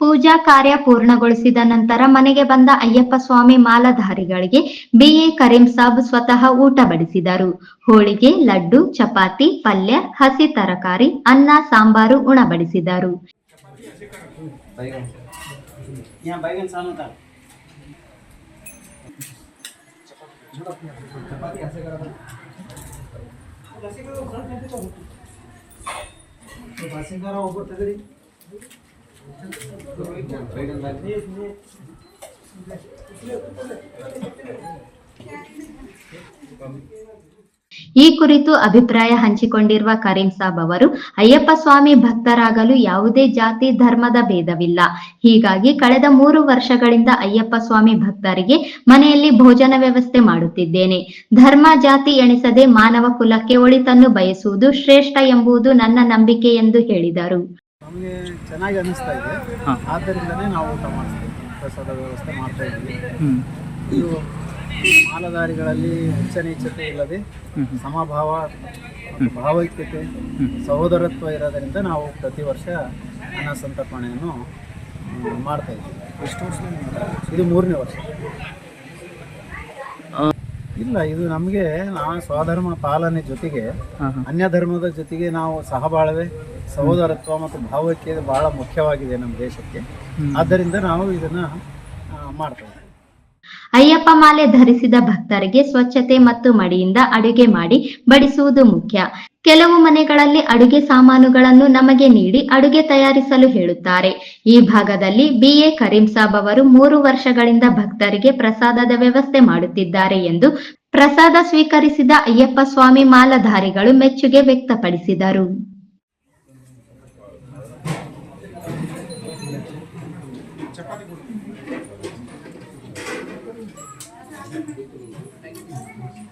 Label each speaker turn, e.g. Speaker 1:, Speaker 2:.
Speaker 1: ಪೂಜಾ ಕಾರ್ಯ ಪೂರ್ಣಗೊಳಿಸಿದ ನಂತರ ಮನೆಗೆ ಬಂದ ಅಯ್ಯಪ್ಪ ಸ್ವಾಮಿ ಮಾಲಾಧಾರಿಗಳಿಗೆ ಬಿಎ ಕರೀಂ ಸಾಬ್ ಸ್ವತಃ ಊಟ ಬಡಿಸಿದರು. ಹೋಳಿಗೆ, ಲಡ್ಡು, ಚಪಾತಿ, ಪಲ್ಯ, ಹಸಿ ತರಕಾರಿ, ಅನ್ನ, ಸಾಂಬಾರು ಉಣಬಡಿಸಿದರು ಈ ಕುರಿತು ಅಭಿಪ್ರಾಯ ಹಂಚಿಕೊಂಡಿರುವ ಕರೀಂ ಸಾಬ್ ಅವರು, ಅಯ್ಯಪ್ಪ ಸ್ವಾಮಿ ಭಕ್ತರಾಗಲು ಯಾವುದೇ ಜಾತಿ ಧರ್ಮದ ಭೇದವಿಲ್ಲ. ಹೀಗಾಗಿ ಕಳೆದ ಮೂರು ವರ್ಷಗಳಿಂದ ಅಯ್ಯಪ್ಪ ಸ್ವಾಮಿ ಭಕ್ತರಿಗೆ ಮನೆಯಲ್ಲಿ ಭೋಜನ ವ್ಯವಸ್ಥೆ ಮಾಡುತ್ತಿದ್ದೇನೆ. ಧರ್ಮ ಜಾತಿ ಎಣಿಸದೆ ಮಾನವ ಕುಲಕ್ಕೆ ಒಳಿತನ್ನು ಬಯಸುವುದು ಶ್ರೇಷ್ಠ ಎಂಬುದು ನನ್ನ ನಂಬಿಕೆ ಎಂದು ಹೇಳಿದರು.
Speaker 2: ನಮಗೆ ಚೆನ್ನಾಗಿ ಅನಿಸ್ತಾ ಇದೆ. ಆದ್ದರಿಂದನೇ ನಾವು ಊಟ ಮಾಡಿಸ್ತೀವಿ. ಪ್ರಸಾದ ವ್ಯವಸ್ಥೆ ಮಾಡ್ತಾ ಇದ್ದೀವಿ. ಇದು ಮಾಲಧಾರಿಗಳಲ್ಲಿ ಉಚ್ಚ ನೀಚತೆ ಇಲ್ಲದೆ ಸಮಭಾವ ಭಾವೈಕ್ಯತೆ ಸಹೋದರತ್ವ ಇರೋದರಿಂದ ನಾವು ಪ್ರತಿ ವರ್ಷ ಅನ್ನ ಸಂತರ್ಪಣೆಯನ್ನು ಮಾಡ್ತಾ ಇದ್ದೀವಿ. ಎಷ್ಟು ವರ್ಷ ಇದು ಮೂರನೇ ವರ್ಷ. ಇಲ್ಲ ಇದು ನಮಗೆ ನಾವು ಸ್ವಧರ್ಮ ಪಾಲನೆ ಜೊತೆಗೆ ಅನ್ಯ ಧರ್ಮದ ಜೊತೆಗೆ ನಾವು ಸಹಬಾಳ್ವೆ ಸಹೋದರತ್ವ ಮತ್ತು ಭಾವೈಕ್ಯ ಬಹಳ ಮುಖ್ಯವಾಗಿದೆ ನಮ್ಮ ದೇಶಕ್ಕೆ. ಆದ್ದರಿಂದ ನಾವು ಇದನ್ನ ಮಾಡ್ತೇವೆ.
Speaker 1: ಅಯ್ಯಪ್ಪ ಮಾಲೆ ಧರಿಸಿದ ಭಕ್ತರಿಗೆ ಸ್ವಚ್ಛತೆ ಮತ್ತು ಮಡಿಯಿಂದ ಅಡುಗೆ ಮಾಡಿ ಬಡಿಸುವುದು ಮುಖ್ಯ. ಕೆಲವು ಮನೆಗಳಲ್ಲಿ ಅಡುಗೆ ಸಾಮಾನುಗಳನ್ನು ನಮಗೆ ನೀಡಿ ಅಡುಗೆ ತಯಾರಿಸಲು ಹೇಳುತ್ತಾರೆ. ಈ ಭಾಗದಲ್ಲಿ ಬಿಎ ಕರೀಂ ಸಾಬ್ ಅವರು ಮೂರು ವರ್ಷಗಳಿಂದ ಭಕ್ತರಿಗೆ ಪ್ರಸಾದದ ವ್ಯವಸ್ಥೆ ಮಾಡುತ್ತಿದ್ದಾರೆ ಎಂದು ಪ್ರಸಾದ ಸ್ವೀಕರಿಸಿದ ಅಯ್ಯಪ್ಪ ಸ್ವಾಮಿ ಮಾಲಧಾರಿಗಳು ಮೆಚ್ಚುಗೆ ವ್ಯಕ್ತಪಡಿಸಿದರು. Thank you.